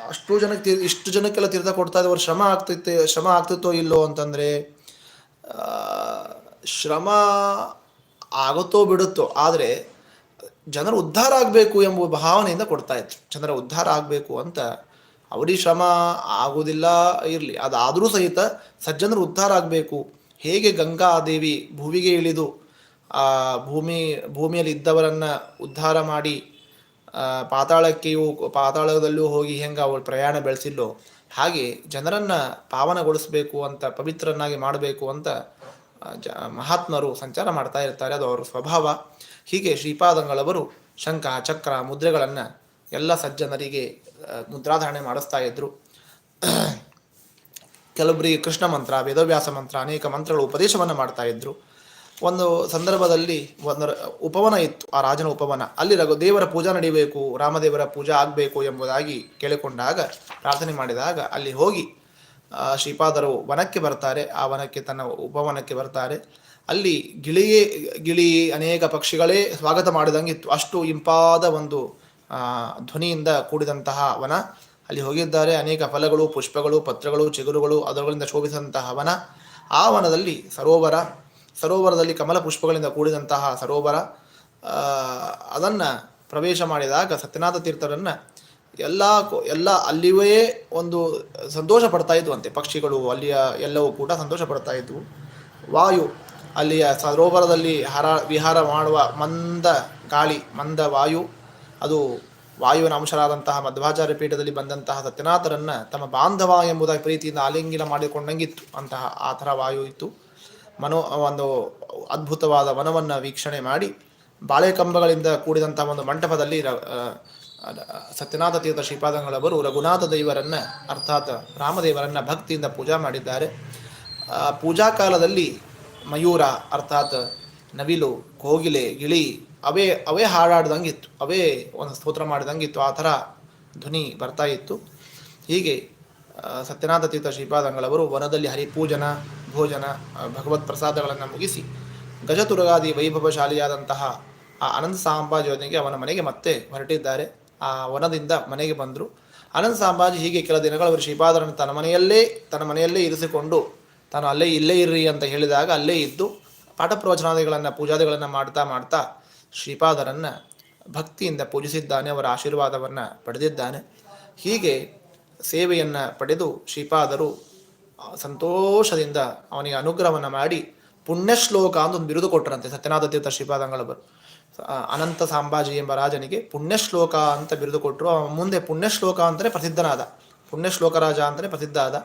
ಅಷ್ಟೂ ಅಷ್ಟು ಜನಕ್ಕೆ ತೀರ್, ಇಷ್ಟು ಜನಕ್ಕೆಲ್ಲ ತೀರ್ಥ ಕೊಡ್ತಾ ಇದ್ದವರು ಶ್ರಮ ಆಗ್ತಿತ್ತು, ಶ್ರಮ ಆಗ್ತಿತ್ತೋ ಇಲ್ಲೋ ಅಂತಂದರೆ ಶ್ರಮ ಆಗುತ್ತೋ ಬಿಡುತ್ತೋ, ಆದರೆ ಜನರು ಉದ್ಧಾರ ಆಗಬೇಕು ಎಂಬ ಭಾವನೆಯಿಂದ ಕೊಡ್ತಾ ಇದ್ರು. ಜನರ ಉದ್ಧಾರ ಆಗಬೇಕು ಅಂತ ಅವರಿ ಶ್ರಮ ಆಗುವುದಿಲ್ಲ ಇರಲಿ. ಅದಾದರೂ ಸಹಿತ ಸಜ್ಜನರು ಉದ್ಧಾರ ಆಗಬೇಕು. ಹೇಗೆ ಗಂಗಾದೇವಿ ಭೂವಿಗೆ ಇಳಿದು, ಆ, ಭೂಮಿ, ಭೂಮಿಯಲ್ಲಿ ಇದ್ದವರನ್ನು ಉದ್ಧಾರ ಮಾಡಿ ಪಾತಾಳಕ್ಕೆಯೂ, ಪಾತಾಳದಲ್ಲೂ ಹೋಗಿ ಹೆಂಗೆ ಅವಳು ಪ್ರಯಾಣ ಬೆಳೆಸಿಲ್ಲೋ ಹಾಗೆ ಜನರನ್ನು ಪಾವನಗೊಳಿಸಬೇಕು ಅಂತ ಪವಿತ್ರನಾಗಿ ಮಾಡಬೇಕು ಅಂತ ಜ, ಮಹಾತ್ಮರು ಸಂಚಾರ ಮಾಡ್ತಾ ಇರ್ತಾರೆ, ಅದು ಅವರ ಸ್ವಭಾವ. ಹೀಗೆ ಶ್ರೀಪಾದಂಗಳವರು ಶಂಖ, ಚಕ್ರ, ಮುದ್ರೆಗಳನ್ನು ಎಲ್ಲ ಸಜ್ಜನರಿಗೆ ಮುದ್ರಾಧಾರಣೆ ಮಾಡಿಸ್ತಾ ಇದ್ರು. ಕೆಲವೊಬ್ಬರಿಗೆ ಕೃಷ್ಣ ಮಂತ್ರ, ವೇದವ್ಯಾಸ ಮಂತ್ರ, ಅನೇಕ ಮಂತ್ರಗಳ ಉಪದೇಶವನ್ನು ಮಾಡ್ತಾ ಇದ್ರು. ಒಂದು ಸಂದರ್ಭದಲ್ಲಿ ಒಂದು ಉಪವನ ಇತ್ತು, ಆ ರಾಜನ ಉಪವನ. ಅಲ್ಲಿ ರಘು, ದೇವರ ಪೂಜಾ ನಡೀಬೇಕು, ರಾಮದೇವರ ಪೂಜಾ ಆಗಬೇಕು ಎಂಬುದಾಗಿ ಕೇಳಿಕೊಂಡಾಗ, ಪ್ರಾರ್ಥನೆ ಮಾಡಿದಾಗ ಅಲ್ಲಿ ಹೋಗಿ ಶ್ರೀಪಾದರು ವನಕ್ಕೆ ಬರ್ತಾರೆ, ಆ ವನಕ್ಕೆ ತನ್ನ ಉಪವನಕ್ಕೆ ಬರ್ತಾರೆ. ಅಲ್ಲಿ ಗಿಳಿಯೇ, ಗಿಳಿ ಅನೇಕ ಪಕ್ಷಿಗಳೇ ಸ್ವಾಗತ ಮಾಡಿದಂಗಿತ್ತು. ಅಷ್ಟು ಇಂಪಾದ ಒಂದು ಧ್ವನಿಯಿಂದ ಕೂಡಿದಂತಹ ವನ. ಅಲ್ಲಿ ಹೋಗಿದ್ದಾರೆ ಅನೇಕ ಫಲಗಳು, ಪುಷ್ಪಗಳು, ಪತ್ರಗಳು, ಚಿಗುರುಗಳು ಅದರಗಳಿಂದ ಶೋಭಿಸಿದಂತಹ ವನ. ಆ ವನದಲ್ಲಿ ಸರೋವರ, ಸರೋವರದಲ್ಲಿ ಕಮಲ ಪುಷ್ಪಗಳಿಂದ ಕೂಡಿದಂತಹ ಸರೋವರ. ಅದನ್ನು ಪ್ರವೇಶ ಮಾಡಿದಾಗ ಸತ್ಯನಾಥ ತೀರ್ಥರನ್ನು ಎಲ್ಲ ಎಲ್ಲ ಅಲ್ಲಿವೇ ಒಂದು ಸಂತೋಷ ಪಡ್ತಾ ಇದ್ವಂತೆ. ಪಕ್ಷಿಗಳು ಅಲ್ಲಿಯ ಎಲ್ಲವೂ ಕೂಡ ಸಂತೋಷ ಪಡ್ತಾ ಇದ್ವು. ವಾಯು ಅಲ್ಲಿಯ ಸರೋವರದಲ್ಲಿ ಹರ ವಿಹಾರ ಮಾಡುವ ಮಂದ ಗಾಳಿ, ಮಂದ ವಾಯು. ಅದು ವಾಯುವಿನ ಅಂಶರಾದಂತಹ ಮಧ್ವಾಚಾರ್ಯ ಪೀಠದಲ್ಲಿ ಬಂದಂತಹ ಸತ್ಯನಾಥರನ್ನ ತಮ್ಮ ಬಾಂಧವ ಎಂಬುದಾಗಿ ಪ್ರೀತಿಯಿಂದ ಆಲಿಂಗನ ಮಾಡಿಕೊಂಡಂಗಿತ್ತು. ಅಂತಹ ಆ ಥರ ವಾಯು ಇತ್ತು. ಮನೋ ಒಂದು ಅದ್ಭುತವಾದ ವನವನ್ನು ವೀಕ್ಷಣೆ ಮಾಡಿ ಬಾಳೆಕಂಬಗಳಿಂದ ಕೂಡಿದಂತಹ ಒಂದು ಮಂಟಪದಲ್ಲಿ ಸತ್ಯನಾಥ ತೀರ್ಥ ಶ್ರೀಪಾದಂಗಳವರು ರಘುನಾಥ ದೇವರನ್ನ, ಅರ್ಥಾತ್ ರಾಮದೇವರನ್ನ ಭಕ್ತಿಯಿಂದ ಪೂಜಾ ಮಾಡಿದ್ದಾರೆ. ಪೂಜಾ ಕಾಲದಲ್ಲಿ ಮಯೂರ, ಅರ್ಥಾತ್ ನವಿಲು, ಕೋಗಿಲೆ, ಗಿಳಿ ಅವೇ ಅವೇ ಹಾಡಾಡ್ದಂಗಿತ್ತು. ಅವೇ ಒಂದು ಸ್ತೋತ್ರ ಮಾಡಿದಂಗಿತ್ತು. ಆ ಥರ ಧ್ವನಿ ಬರ್ತಾ ಇತ್ತು. ಹೀಗೆ ಸತ್ಯನಾಥ ತೀರ್ಥ ಶ್ರೀಪಾದಂಗಳವರು ವನದಲ್ಲಿ ಹರಿಪೂಜನ, ಭೋಜನ ಭಗವತ್ ಪ್ರಸಾದಗಳನ್ನು ಮುಗಿಸಿ ಗಜತುರಗಾದಿ ವೈಭವಶಾಲಿಯಾದಂತಹ ಆ ಅನಂತ ಸಾಂಬಾಜಿ ಅವನ ಮನೆಗೆ ಮತ್ತೆ ಹೊರಟಿದ್ದಾರೆ. ಆ ವನದಿಂದ ಮನೆಗೆ ಬಂದರು. ಅನಂತ ಸಾಂಬಾಜಿ ಹೀಗೆ ಕೆಲ ದಿನಗಳವರು ಶ್ರೀಪಾದರನ್ನು ತನ್ನ ಮನೆಯಲ್ಲೇ ತನ್ನ ಮನೆಯಲ್ಲೇ ಇರಿಸಿಕೊಂಡು ತಾನು ಅಲ್ಲೇ ಇಲ್ಲೇ ಇರ್ರಿ ಅಂತ ಹೇಳಿದಾಗ ಅಲ್ಲೇ ಇದ್ದು ಪಾಠ ಪ್ರವಚನಾದಿಗಳನ್ನು, ಪೂಜಾದಿಗಳನ್ನು ಮಾಡ್ತಾ ಮಾಡ್ತಾ ಶ್ರೀಪಾದರನ್ನು ಭಕ್ತಿಯಿಂದ ಪೂಜಿಸಿದ್ದಾನೆ, ಅವರ ಆಶೀರ್ವಾದವನ್ನು ಪಡೆದಿದ್ದಾನೆ. ಹೀಗೆ ಸೇವೆಯನ್ನು ಪಡೆದು ಶ್ರೀಪಾದರು ಸಂತೋಷದಿಂದ ಅವನಿಗೆ ಅನುಗ್ರಹವನ್ನು ಮಾಡಿ ಪುಣ್ಯಶ್ಲೋಕ ಅಂತ ಒಂದು ಬಿರುದು ಕೊಟ್ಟರಂತೆ. ಸತ್ಯನಾಥ ತೀರ್ಥ ಶ್ರೀಪಾದಂಗಳವರು. ಅನಂತ ಸಾಂಬಾಜಿ ಎಂಬ ರಾಜನಿಗೆ ಪುಣ್ಯಶ್ಲೋಕ ಅಂತ ಬಿರುದು ಕೊಟ್ಟರು ಅವ ಮುಂದೆ ಪುಣ್ಯಶ್ಲೋಕ ಅಂತಲೇ ಪ್ರಸಿದ್ಧನಾದ. ಪುಣ್ಯಶ್ಲೋಕ ರಾಜ ಅಂತಲೇ ಪ್ರಸಿದ್ಧ ಆದ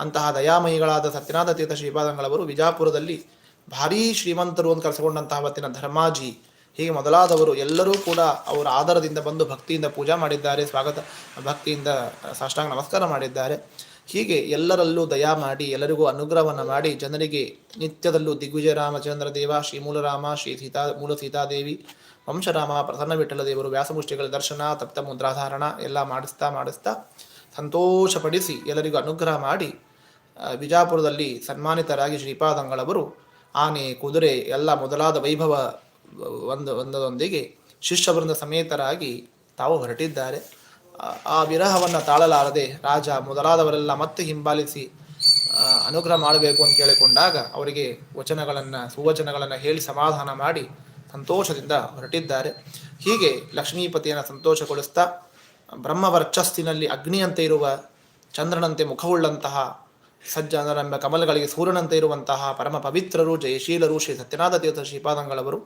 ಅಂತಹ ದಯಾಮಯಿಗಳಾದ ಸತ್ಯನಾಥ ತೀರ್ಥ ಶ್ರೀಪಾದಂಗಳವರು ವಿಜಾಪುರದಲ್ಲಿ ಭಾರೀ ಶ್ರೀಮಂತರು ಅಂತ ಕರೆಸಿಕೊಂಡಂತಹ ಅವತ್ತಿನ ಧರ್ಮಾಜಿ. ಹೀಗೆ ಮೊದಲಾದವರು ಎಲ್ಲರೂ ಕೂಡ ಅವರ ಆಧಾರದಿಂದ ಬಂದು ಭಕ್ತಿಯಿಂದ ಪೂಜಾ ಮಾಡಿದ್ದಾರೆ, ಸ್ವಾಗತ, ಭಕ್ತಿಯಿಂದ ಸಾಷ್ಟಾಂಗ ನಮಸ್ಕಾರ ಮಾಡಿದ್ದಾರೆ. ಹೀಗೆ ಎಲ್ಲರಲ್ಲೂ ದಯಾ ಮಾಡಿ, ಎಲ್ಲರಿಗೂ ಅನುಗ್ರಹವನ್ನು ಮಾಡಿ ಜನರಿಗೆ ನಿತ್ಯದಲ್ಲೂ ದಿಗ್ವಿಜಯ ರಾಮಚಂದ್ರ ದೇವ, ಶ್ರೀ ಮೂಲರಾಮ, ಶ್ರೀ ಸೀತಾ, ಮೂಲ ಸೀತಾದೇವಿ, ವಂಶರಾಮ, ಪ್ರಸನ್ನ ವಿಠಲ ದೇವರು ವ್ಯಾಸಮುಷ್ಟಿಗಳ ದರ್ಶನ, ತಪ್ತ ಮುದ್ರಾಧಾರಣ ಎಲ್ಲ ಮಾಡಿಸ್ತಾ ಮಾಡಿಸ್ತಾ ಸಂತೋಷಪಡಿಸಿ ಎಲ್ಲರಿಗೂ ಅನುಗ್ರಹ ಮಾಡಿ ಬಿಜಾಪುರದಲ್ಲಿ ಸನ್ಮಾನಿತರಾಗಿ ಶ್ರೀಪಾದಂಗಳವರು ಆನೆ, ಕುದುರೆ ಎಲ್ಲ ಮೊದಲಾದ ವೈಭವ ಒಂದು ಒಂದದೊಂದಿಗೆ ಶಿಷ್ಯವೃಂದ ಸಮೇತರಾಗಿ ತಾವು ಹೊರಟಿದ್ದಾರೆ. ಆ- ವಿರಹವನ್ನು ತಾಳಲಾರದೆ ರಾಜ ಮೊದಲಾದವರೆಲ್ಲ ಮತ್ತೆ ಹಿಂಬಾಲಿಸಿ ಅನುಗ್ರಹ ಮಾಡಬೇಕು ಅಂತ ಕೇಳಿಕೊಂಡಾಗ ಅವರಿಗೆ ವಚನಗಳನ್ನು, ಸುವಚನಗಳನ್ನು ಹೇಳಿ ಸಮಾಧಾನ ಮಾಡಿ ಸಂತೋಷದಿಂದ ಹೊರಟಿದ್ದಾರೆ. ಹೀಗೆ ಲಕ್ಷ್ಮೀಪತಿಯನ್ನು ಸಂತೋಷಗೊಳಿಸ್ತಾ, ಬ್ರಹ್ಮವರ್ಚಸ್ಸಿನಲ್ಲಿ ಅಗ್ನಿಯಂತೆ ಇರುವ ಚಂದ್ರನಂತೆ ಮುಖವುಳ್ಳಂತಹ ಸಜ್ಜನರೆಂಬ ಕಮಲಗಳಿಗೆ ಸೂರ್ಯನಂತೆ ಇರುವಂತಹ ಪರಮ ಪವಿತ್ರರು, ಜಯಶೀಲರು, ಶ್ರೀ ಸತ್ಯನಾಥ ತೀರ್ಥ ಶ್ರೀಪಾದಂಗಳವರು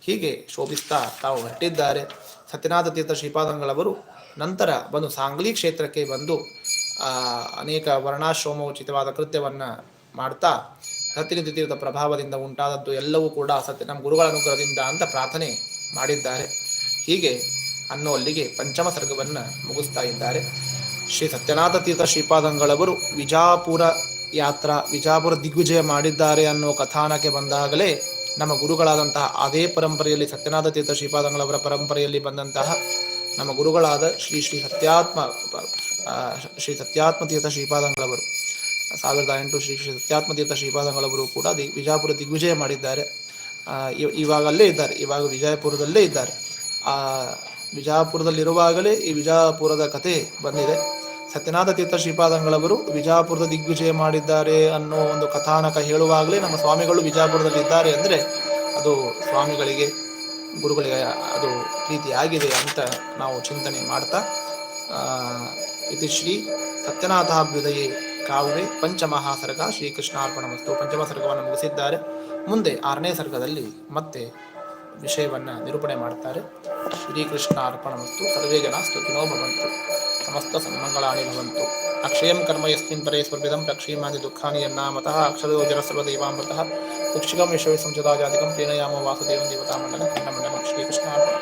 ಹೀಗೆ ಶೋಭಿಸ್ತಾ ತಾವು ಹೊರಟಿದ್ದಾರೆ. ಸತ್ಯನಾಥ ತೀರ್ಥ ಶ್ರೀಪಾದಂಗಳವರು ನಂತರ ಬಂದು ಸಾಂಗ್ಲಿ ಕ್ಷೇತ್ರಕ್ಕೆ ಬಂದು ಅನೇಕ ವರ್ಣಾಶ್ರಮೋಚಿತವಾದ ಕೃತ್ಯವನ್ನು ಮಾಡ್ತಾ ಸತ್ಯನಿಧಿ ತೀರ್ಥ ಪ್ರಭಾವದಿಂದ ಉಂಟಾದದ್ದು ಎಲ್ಲವೂ ಕೂಡ ಸತ್ಯ, ನಮ್ಮ ಗುರುಗಳ ಅನುಗ್ರಹದಿಂದ ಅಂತ ಪ್ರಾರ್ಥನೆ ಮಾಡಿದ್ದಾರೆ. ಹೀಗೆ ಅನ್ನೋ ಅಲ್ಲಿಗೆ ಪಂಚಮ ಸರ್ಗವನ್ನು ಮುಗಿಸ್ತಾ ಇದ್ದಾರೆ. ಶ್ರೀ ಸತ್ಯನಾಥ ತೀರ್ಥ ಶ್ರೀಪಾದಂಗಳವರು ವಿಜಾಪುರ ಯಾತ್ರಾ, ವಿಜಾಪುರ ದಿಗ್ವಿಜಯ ಮಾಡಿದ್ದಾರೆ ಅನ್ನೋ ಕಥಾನಕ್ಕೆ ಬಂದಾಗಲೇ ನಮ್ಮ ಗುರುಗಳಾದಂತಹ ಅದೇ ಪರಂಪರೆಯಲ್ಲಿ ಸತ್ಯನಾಥ ತೀರ್ಥ ಶ್ರೀಪಾದಂಗಳವರ ಪರಂಪರೆಯಲ್ಲಿ ಬಂದಂತಹ ನಮ್ಮ ಗುರುಗಳಾದ ಶ್ರೀ ಶ್ರೀ ಸತ್ಯಾತ್ಮ ಶ್ರೀ ಸತ್ಯಾತ್ಮ ತೀರ್ಥ ಶ್ರೀಪಾದಂಗಳವರು, ಸಾವಿರದ ಎಂಟು ಶ್ರೀ ಶ್ರೀ ಸತ್ಯಾತ್ಮ ತೀರ್ಥ ಶ್ರೀಪಾದಂಗಳವರು ಕೂಡ ದಿ ವಿಜಾಪುರ ದಿಗ್ವಿಜಯ ಮಾಡಿದ್ದಾರೆ. ಇವಾಗಲ್ಲೇ ಇದ್ದಾರೆ, ಇವಾಗ ವಿಜಯಪುರದಲ್ಲೇ ಇದ್ದಾರೆ. ಆ ವಿಜಾಪುರದಲ್ಲಿರುವಾಗಲೇ ಈ ವಿಜಾಪುರದ ಕತೆ ಬಂದಿದೆ. ಸತ್ಯನಾಥ ತೀರ್ಥ ಶ್ರೀಪಾದಂಗಳವರು ವಿಜಾಪುರದ ದಿಗ್ವಿಜಯ ಮಾಡಿದ್ದಾರೆ ಅನ್ನೋ ಒಂದು ಕಥಾನಕ ಹೇಳುವಾಗಲೇ ನಮ್ಮ ಸ್ವಾಮಿಗಳು ವಿಜಾಪುರದಲ್ಲಿ ಇದ್ದಾರೆ ಅಂದರೆ ಅದು ಸ್ವಾಮಿಗಳಿಗೆ ಗುರುಗಳಿಗೆ ಅದು ಪ್ರೀತಿಯಾಗಿದೆ ಅಂತ ನಾವು ಚಿಂತನೆ ಮಾಡ್ತಾ ಇದು ಶ್ರೀ ಸತ್ಯನಾಥಾಭ್ಯುದಯೇ ಕಾವ್ಯ ಪಂಚಮಹಾಸರ್ಗ ಶ್ರೀಕೃಷ್ಣಾರ್ಪಣ ಮತ್ತು ಪಂಚಮ ಸರ್ಗವನ್ನು ಮುಗಿಸಿದ್ದಾರೆ. ಮುಂದೆ ಆರನೇ ಸರ್ಗದಲ್ಲಿ ಮತ್ತೆ ವಿಷಯವನ್ನು ನಿರೂಪಣೆ ಮಾಡ್ತಾರೆ. ಶ್ರೀಕೃಷ್ಣಾರ್ಪಣ ಮತ್ತು ಸರ್ವೇ ಜನ ಸ್ತುತಿನೋ ಭವಂತು, ಸಮಸ್ತ ಸನ್ಮಂಗಳಾನಿ ಭವಂತು. ಅಕ್ಷಯಂ ಕರ್ಮ ಯಸ್ಮಿನ್ ಪರೇ ಸ್ವರ್ಭಿದಂ ರಕ್ಷೀಮಾನಿ ದುಃಖಾನಿ ಯನ್ನಾಮತಃ ಅಕ್ಷರಯೋಜನ ಸರ್ವದೇವಾಮೃತಃ. ಕುಕ್ಷಿಕಂ ವಿಶ್ವವಿಸಂಚದಾಜಾತಿಕಂ ಪ್ರೇಣಯಾಮ ವಾಸುದೇವಂ ದೇವತಾಮಂಡಲ ಖಂಡಮಂಡಲಂ. ಶ್ರೀಕೃಷ್ಣಾರ್ಪಣ